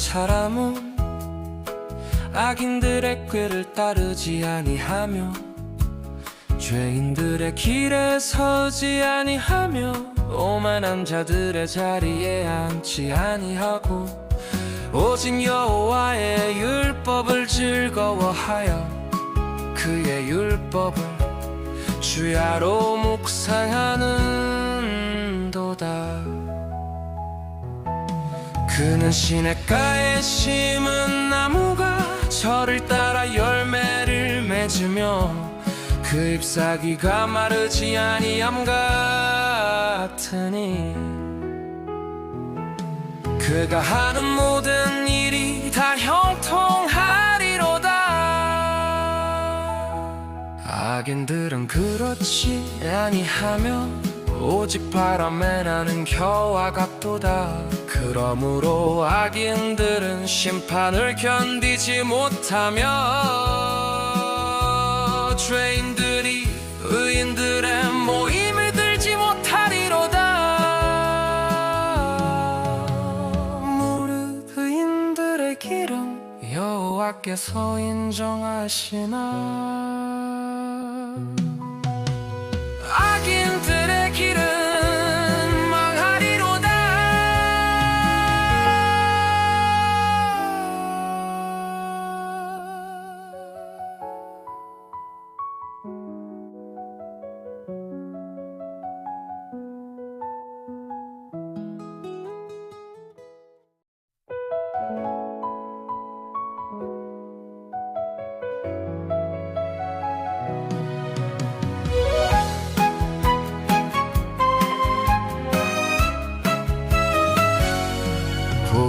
사람은 악인들의 꾀를 따르지 아니하며 죄인들의 길에 서지 아니하며 오만한 자들의 자리에 앉지 아니하고 오직 여호와의 율법을 즐거워하여 그의 율법을 주야로 묵상하는 그는 시냇가에 심은 나무가 저를 따라 열매를 맺으며 그 잎사귀가 마르지 아니함 같으니 그가 하는 모든 일이 다 형통하리로다. 악인들은 그렇지 아니하며 오직 바람에 나는 겨와 같도다. 그러므로 악인들은 심판을 견디지 못하며 죄인들이 의인들의 모임을 들지 못하리로다. 무릇 의인들의 길은 여호와께서 인정하시나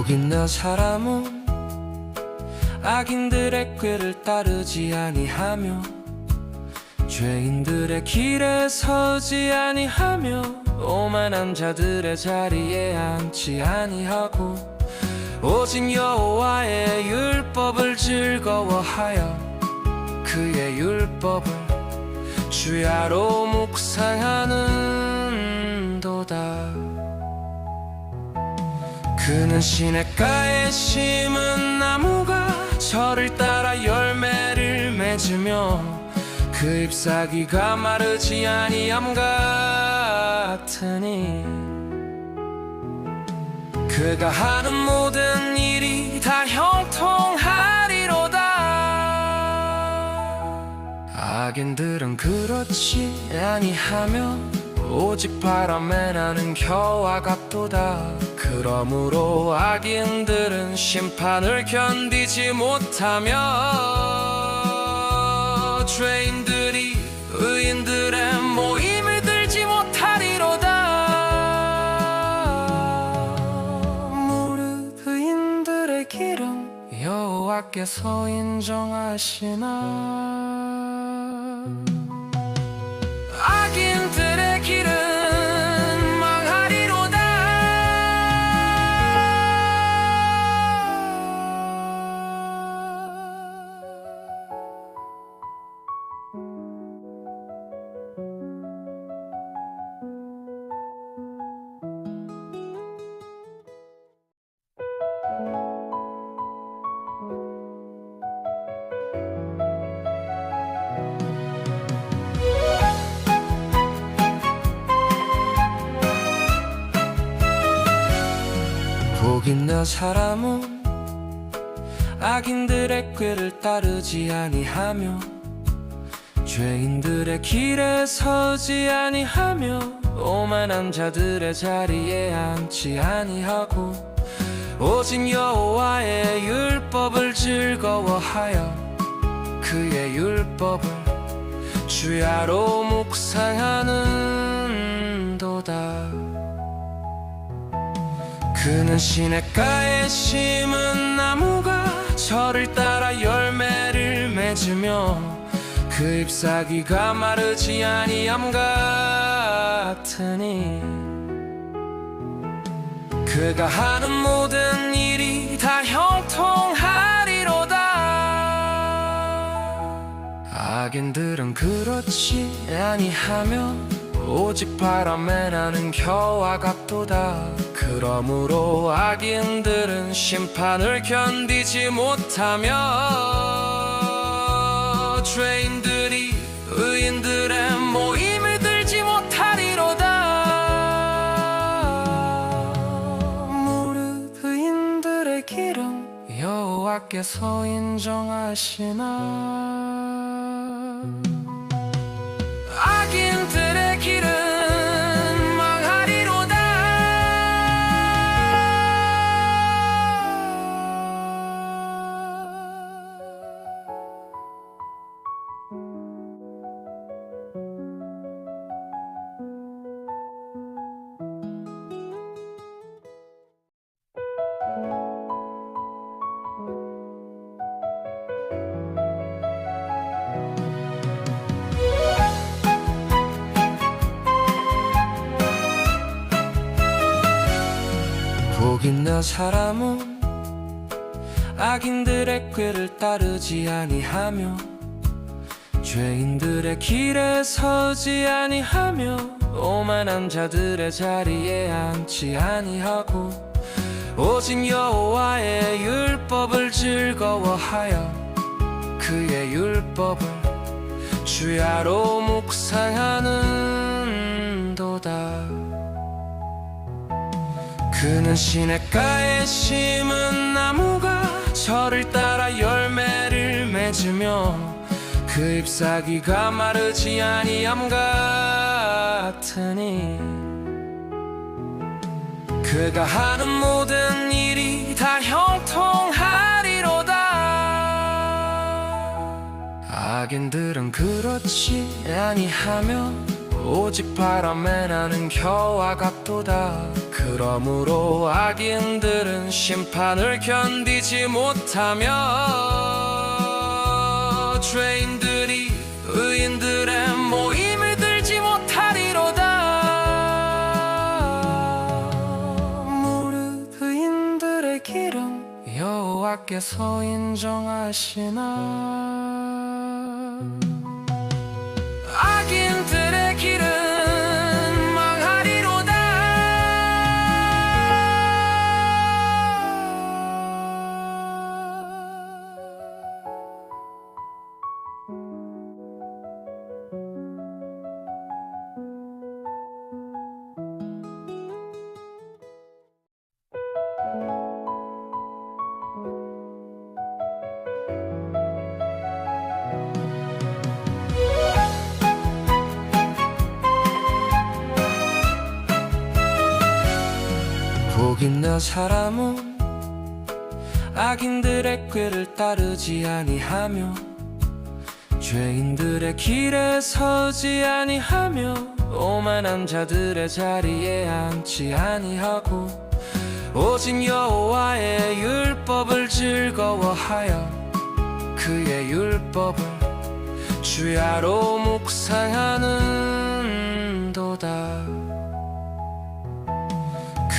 복인 나 사람은 악인들의 꾀를 따르지 아니하며 죄인들의 길에 서지 아니하며 오만한 자들의 자리에 앉지 아니하고 오직 여호와의 율법을 즐거워하여 그의 율법을 주야로 묵상하는 그는 시냇가에 심은 나무가 저를 따라 열매를 맺으며 그 잎사귀가 마르지 아니함 같으니 그가 하는 모든 일이 다 형통하리로다. 악인들은 그렇지 아니하며 오직 바람에 나는 겨와 같도다. 그러므로 악인들은 심판을 견디지 못하며 죄인들이 의인들의 모임을 들지 못하리로다. 무릇 의인들의 길은 여호와께서 인정하시나 복인 나 사람은 악인들의 꾀를 따르지 아니하며 죄인들의 길에 서지 아니하며 오만한 자들의 자리에 앉지 아니하고 오직 여호와의 율법을 즐거워하여 그의 율법을 주야로 묵상하는도다 그는 시냇가에 심은 나무가 저를 따라 열매를 맺으며 그 잎사귀가 마르지 아니함 같으니 그가 하는 모든 일이 다 형통하리로다. 악인들은 그렇지 아니하며 오직 바람에 나는 겨와 같도다. 그러므로 악인들은 심판을 견디지 못하며 죄인들이 의인들의 모임을 들지 못하리로다. 무릇 의인들의 길은 여호와께서 인정하시나 복 있는 사람은 악인들의 꾀를 따르지 아니하며 죄인들의 길에 서지 아니하며 오만한 자들의 자리에 앉지 아니하고 오직 여호와의 율법을 즐거워하여 그의 율법을 주야로 묵상하는 그는 시냇가에 심은 나무가 저를 따라 열매를 맺으며 그 잎사귀가 마르지 아니함 같으니 그가 하는 모든 일이 다 형통하리로다. 악인들은 그렇지 아니하며 오직 바람에 나는 겨와 같도다. 그러므로 악인들은 심판을 견디지 못하며 죄인들이 의인들의 모임을 들지 못하리로다. 무릇 의인들의 길은 여호와께서 인정하시나 사람은 악인들의 꾀를 따르지 아니하며 죄인들의 길에 서지 아니하며 오만한 자들의 자리에 앉지 아니하고 오직 여호와의 율법을 즐거워하여 그의 율법을 주야로 묵상하는 도다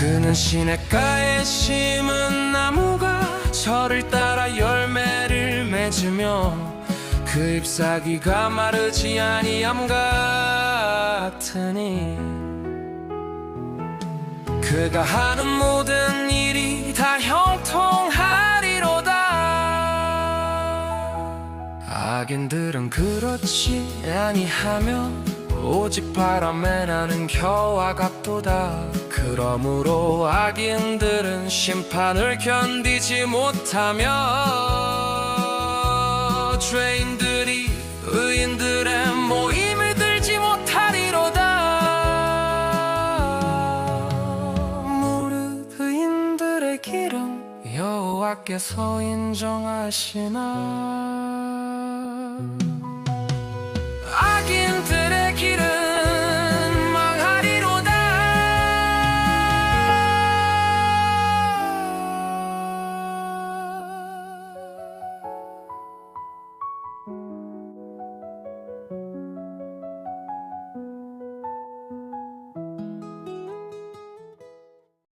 그는 시냇가에 심은 나무가 저를 따라 열매를 맺으며 그 잎사귀가 마르지 아니함 같으니 그가 하는 모든 일이 다 형통하리로다. 악인들은 그렇지 아니하며 오직 바람에 나는 겨와 같도다. 그러므로 악인들은 심판을 견디지 못하며 죄인들이 의인들의 모임을 들지 못하리로다. 무릇 의인들의 길은 여호와께서 인정하시나